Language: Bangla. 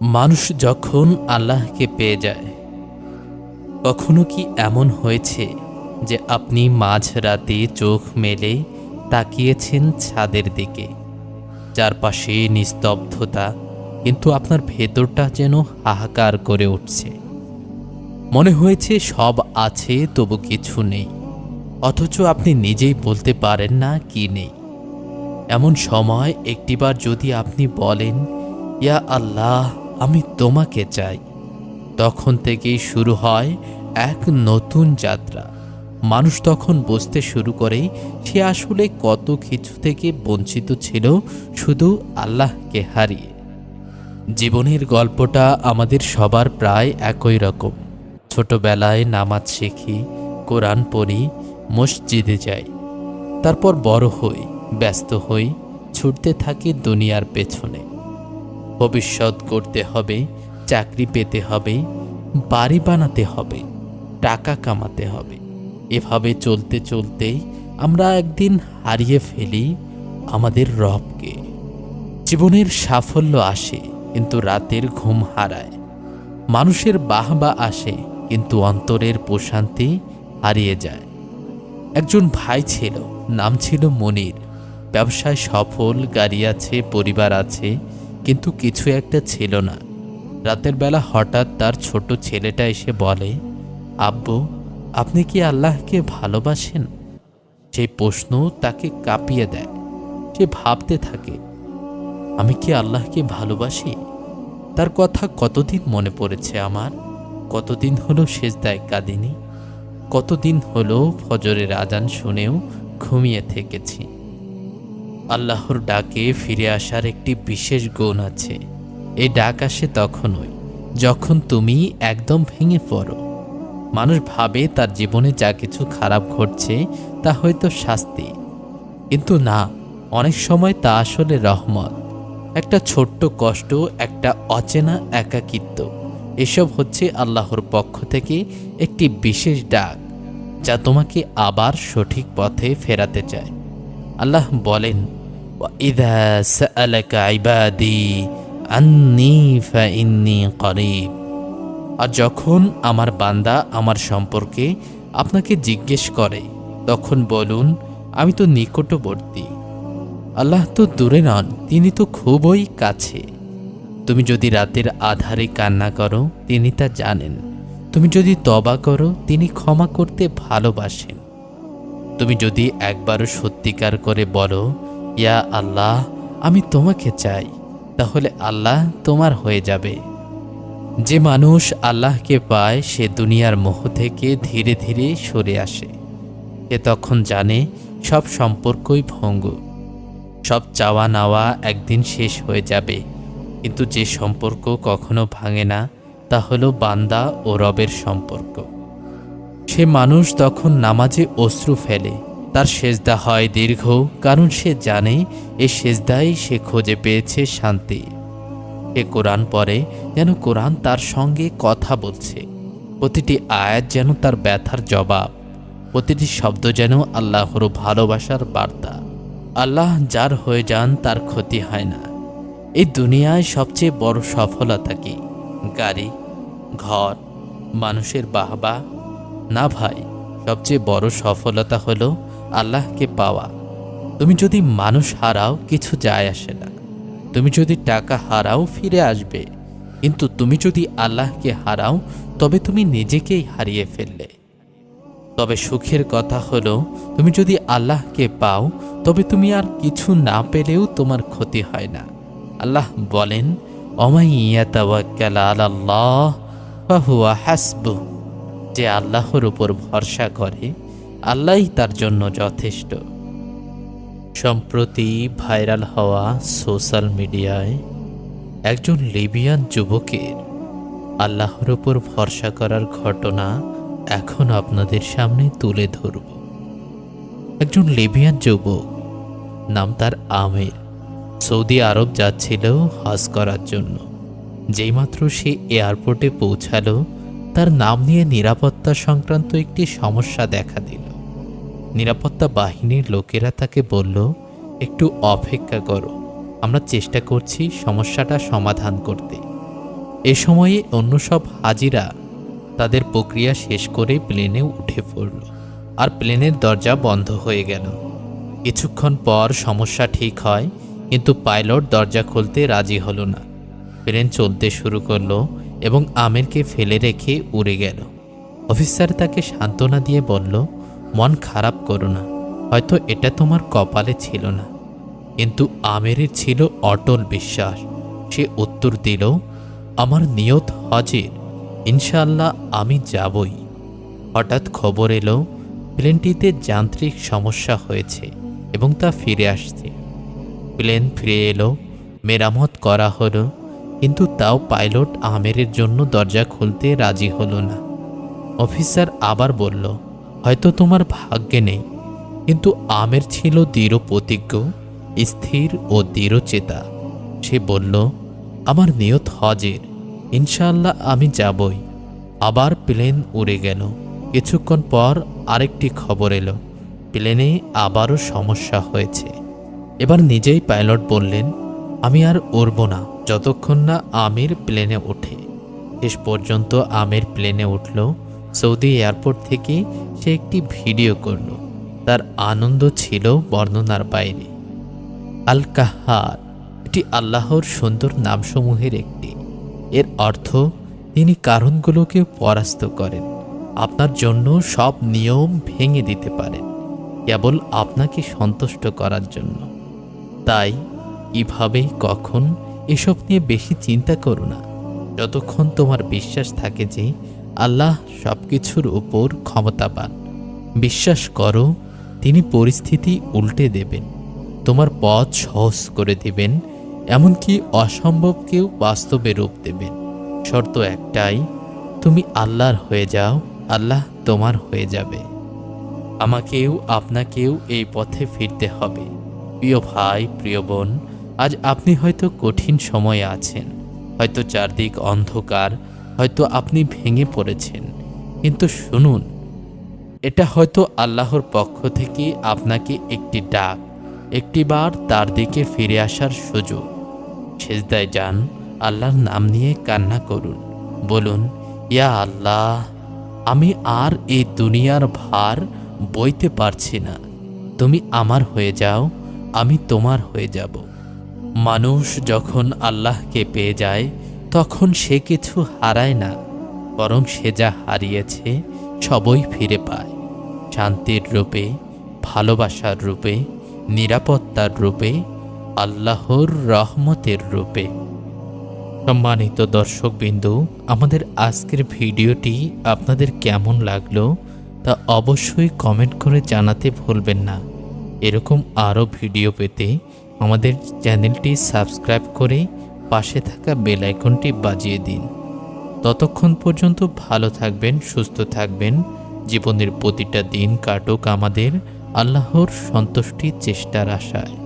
মানুষ যখন আল্লাহকে পেয়ে যায়, কখনো কি এমন হয়েছে যে আপনি মাঝরাতে চোখ মেলে তাকিয়েছেন ছাদের দিকে? চারপাশে নিস্তব্ধতা, কিন্তু আপনার ভেতরটা যেন হাহাকার করে উঠছে। মনে হয়েছে সব আছে, তবু কিছু নেই। অথচ আপনি নিজেই বলতে পারেন না কি নেই। এমন সময় একটিবার যদি আপনি বলেন, ইয়া আল্লাহ আমি তোমাকে চাই। তখন থেকেই শুরু হয় এক নতুন যাত্রা। মানুষ তখন বুঝতে শুরু করে সে আসলে কত কিছু থেকে বঞ্চিত ছিল শুধু আল্লাহকে হারিয়ে। জীবনের গল্পটা আমাদের সবার প্রায় একই রকম। ছোটবেলায় নামাজ শিখি, কোরআন পড়ি, মসজিদে যাই। তারপর বড় হই, ব্যস্ত হই, ছুটতে থাকি দুনিয়ার পেছনে। ভবিষ্যৎ করতে হবে, চাকরি পেতে হবে, বাড়ি বানাতে হবে, টাকা কামাতে হবে। এভাবে চলতে চলতেই আমরা একদিন হারিয়ে ফেলি আমাদের রবকে। জীবনের সাফল্য আসে, কিন্তু রাতের ঘুম হারায়। মানুষের বাহবা আসে, কিন্তু অন্তরের প্রশান্তি হারিয়ে যায়। একজন ভাই ছিল, নাম ছিল মনির। ব্যবসায় সফল, গাড়ি আছে, পরিবার আছে। কিন্তু কিছু একটা ছিল না। রাতের বেলা হঠাৎ তার ছোট ছেলেটা এসে বলে, আব্বু, আপনি কি আল্লাহকে ভালোবাসেন? সেই প্রশ্ন তাকে কাঁপিয়ে দেয়। সে ভাবতে থাকে, আমি কি আল্লাহকে ভালোবাসি? তার কথা কতদিন মনে পড়েছে আমার? কতদিন হলো শেষ সেজদায় কাঁদিনি? কতদিন হলো ফজরের আজান শুনেও ঘুমিয়ে থেকেছি? আল্লাহর ডাকে ফিরে আসার একটি বিশেষ গুণ আছে। এই ডাক আসে তখনই যখন তুমি একদম ভেঙে পড়ো। মানুষ ভাবে তার জীবনে যা কিছু খারাপ ঘটছে, তা হয়তো শাস্তি। কিন্তু না, অনেক সময় তা আসলে রহমত। একটা ছোট্ট কষ্ট, একটা অচেনা একাকিত্ব, এসব হচ্ছে আল্লাহর পক্ষ থেকে একটি বিশেষ ডাক, যা তোমাকে আবার সঠিক পথে ফেরাতে চায়। আল্লাহ বলেন وَإِذَا سَأَلَكَ عِبَادِي عَنِّي فَإِنِّي قَرِيبٌ আর যখন আমার বান্দা আমার সম্পর্কে আপনাকে জিজ্ঞেস করে তখন বলুন আমি তো নিকটবর্তী আল্লাহ তো দূরে নন তিনি তো খুবই কাছে তুমি যদি রাতের আধারে কান্না করো তিনি তা জানেন তুমি যদি তবা করো তিনি ক্ষমা করতে ভালোবাসেন তুমি যদি একবারও সত্যিকার করে বলো ইয়া আল্লাহ, আমি তোমাকে চাই, তাহলে আল্লাহ তোমার হয়ে যাবে। যে মানুষ আল্লাহকে পায়, সে দুনিয়ার মোহ থেকে ধীরে ধীরে সরে আসে। সে তখন জানে সব সম্পর্কই ভঙ্গ। সব চাওয়া নাওয়া একদিন শেষ হয়ে যাবে। কিন্তু যে সম্পর্ক কখনো ভাঙে না, তা হলো বান্দা ও রবের সম্পর্ক। সে মানুষ তখন নামাজে অশ্রু ফেলে। তার সেজদা হয় দীর্ঘ, কারণ সে জানে এ সেজদাই সে খোঁজে পেয়েছে শান্তি। সে কোরআন পরে যেন কোরআন তার সঙ্গে কথা বলছে। প্রতিটি আয়াত যেন তার ব্যথার জবাব। প্রতিটি শব্দ যেন আল্লাহর ভালোবাসার বার্তা। আল্লাহ যার হয়ে যান, তার ক্ষতি হয় না। এই দুনিয়ায় সবচেয়ে বড় সফলতা কি? গাড়ি, ঘর, মানুষের বাহবা? না ভাই, সবচেয়ে বড় সফলতা হলো আল্লাহকে পাওয়া। তুমি যদি মানুষ হারাও, কিছু যায় আসে না। তুমি যদি টাকা হারাও, ফিরে আসবে। কিন্তু তুমি যদি আল্লাহকে হারাও, তবে তুমি নিজেকেই হারিয়ে ফেললে। তবে সুখের কথা হলো, তুমি যদি আল্লাহকে পাও, তবে তুমি আর কিছু না পেলেও তোমার ক্ষতি হয় না। আল্লাহ বলেন হাসবু যে আল্লাহর উপর ভরসা করে আল্লাহই তার জন্য যথেষ্ট। সম্প্রতি ভাইরাল হওয়া সোশ্যাল মিডিয়ায় একজন লিবিয়ান যুবকের আল্লাহর উপর ভরসা করার ঘটনা এখন আপনাদের সামনে তুলে ধরব। একজন লিবিয়ান যুবক, নাম তার আমের, সৌদি আরব যাচ্ছিল হজ করার জন্য। যেইমাত্র সে এয়ারপোর্টে পৌঁছালো, তার নাম নিয়ে নিরাপত্তা সংক্রান্ত একটি সমস্যা দেখা দিল। নিরাপত্তা বাহিনীর লোকেরা তাকে বলল, একটু অপেক্ষা করো। আমরা চেষ্টা করছি সমস্যাটা সমাধান করতে। এ সময়ে অন্য সব হাজিরা তাদের প্রক্রিয়া শেষ করে প্লেনে উঠে পড়ল আর প্লেনের দরজা বন্ধ হয়ে গেল। কিছুক্ষণ পর সমস্যা ঠিক হয়, কিন্তু পাইলট দরজা খুলতে রাজি হলো না। প্লেন চলতে শুরু করল এবং আমেরকে ফেলে রেখে উড়ে গেল। অফিসার তাকে সান্ত্বনা দিয়ে বলল মন খারাপ করো না। হয়তো এটা তোমার কপালে ছিল না। কিন্তু আমেরের ছিল অটল বিশ্বাস। সে উত্তর দিল, আমার নিয়ত হজের। ইনশাল্লাহ আমি যাবই। হঠাৎ খবর এলো, প্লেনটিতে যান্ত্রিক সমস্যা হয়েছে এবং তা ফিরে আসছে। প্লেন ফিরে এলো, মেরামত করা হলো, কিন্তু তাও পাইলট আমেরের জন্য দরজা খুলতে রাজি হলো না। অফিসার আবার বলল হয়তো তোমার ভাগ্যে নেই, কিন্তু আমের ছিল দৃঢ় প্রতিজ্ঞ, স্থির ও দৃঢ়চেতা সে বলল, আমার নিয়ত হজের ইনশাল্লাহ আমি যাবই। আবার প্লেন উড়ে গেল। কিছুক্ষণ পর আরেকটি খবর এলো। প্লেনে আবারও সমস্যা হয়েছে। এবার নিজেই পাইলট বললেন, আমি আর উড়ব না, যতক্ষণ না আমির প্লেনে ওঠে। শেষ পর্যন্ত আমির প্লেনে উঠল। সৌদি এয়ারপোর্ট থেকে সে একটি ভিডিও করল। তার আনন্দ ছিল বর্ণনার বাইরে। আল কাহার এটি আল্লাহর সুন্দর নামসমূহের একটি। এর অর্থ, তিনি কারণগুলোকে পরাস্ত করেন, আপনার জন্য সব নিয়ম ভেঙে দিতে পারেন, কেবল আপনাকে সন্তুষ্ট করার জন্য। তাই, কীভাবে, কখন, এসব নিয়ে বেশি চিন্তা করো না। যতক্ষণ তোমার বিশ্বাস থাকে যে, আল্লাহ সব কিছুর উপর ক্ষমতাবান। বিশ্বাস করো, তিনি পরিস্থিতি উল্টে দেবেন। তোমার পথ সহজ করে দিবেন, এমনকি অসম্ভবকেও বাস্তবে রূপ দেবেন। শর্ত একটাই, তুমি আল্লাহর হয়ে যাও, আল্লাহ তোমার হয়ে যাবে। আমাকেও আপনাকেও এই পথে ফিরতে হবে। প্রিয় ভাই, প্রিয় বোন, আজ আপনি হয়তো কঠিন সময়ে আছেন, হয়তো চারদিক অন্ধকার, হয়তো আপনি ভেঙে পড়েছেন। কিন্তু শুনুন, এটা হয়তো আল্লাহর পক্ষ থেকে আপনাকে একটি ডাক একটিবার তার দিকে ফিরে আসার সুযোগ। সেজদায় যান, আল্লাহর নাম নিয়ে কান্না করুন, বলুন, ইয়া আল্লাহ, আমি আর এই দুনিয়ার ভার বইতে পারছি না। তুমি আমার হয়ে যাও, আমি তোমার হয়ে যাব। মানুষ যখন আল্লাহকে পেয়ে যায়, তখন সে কিছু হারায় না। বরং সে যা হারিয়েছে সবই ফিরে পায়। শান্তির রূপে, ভালোবাসার রূপে, নিরাপত্তার রূপে, আল্লাহর রহমতের রূপে। সম্মানিত দর্শকবিন্দু, আমাদের আজকের ভিডিওটি আপনাদের কেমন লাগল তা অবশ্যই কমেন্ট করে জানাতে ভুলবেন না। এরকম আরও ভিডিও পেতে আমাদের চ্যানেলটি সাবস্ক্রাইব করে পাশে থাকা বেল আইকনটি বাজিয়ে দিন। ততক্ষণ পর্যন্ত ভালো থাকবেন, সুস্থ থাকবেন। জীবনের প্রতিটা দিন কাটুক আমাদের আল্লাহর সন্তুষ্টির চেষ্টার আশায়।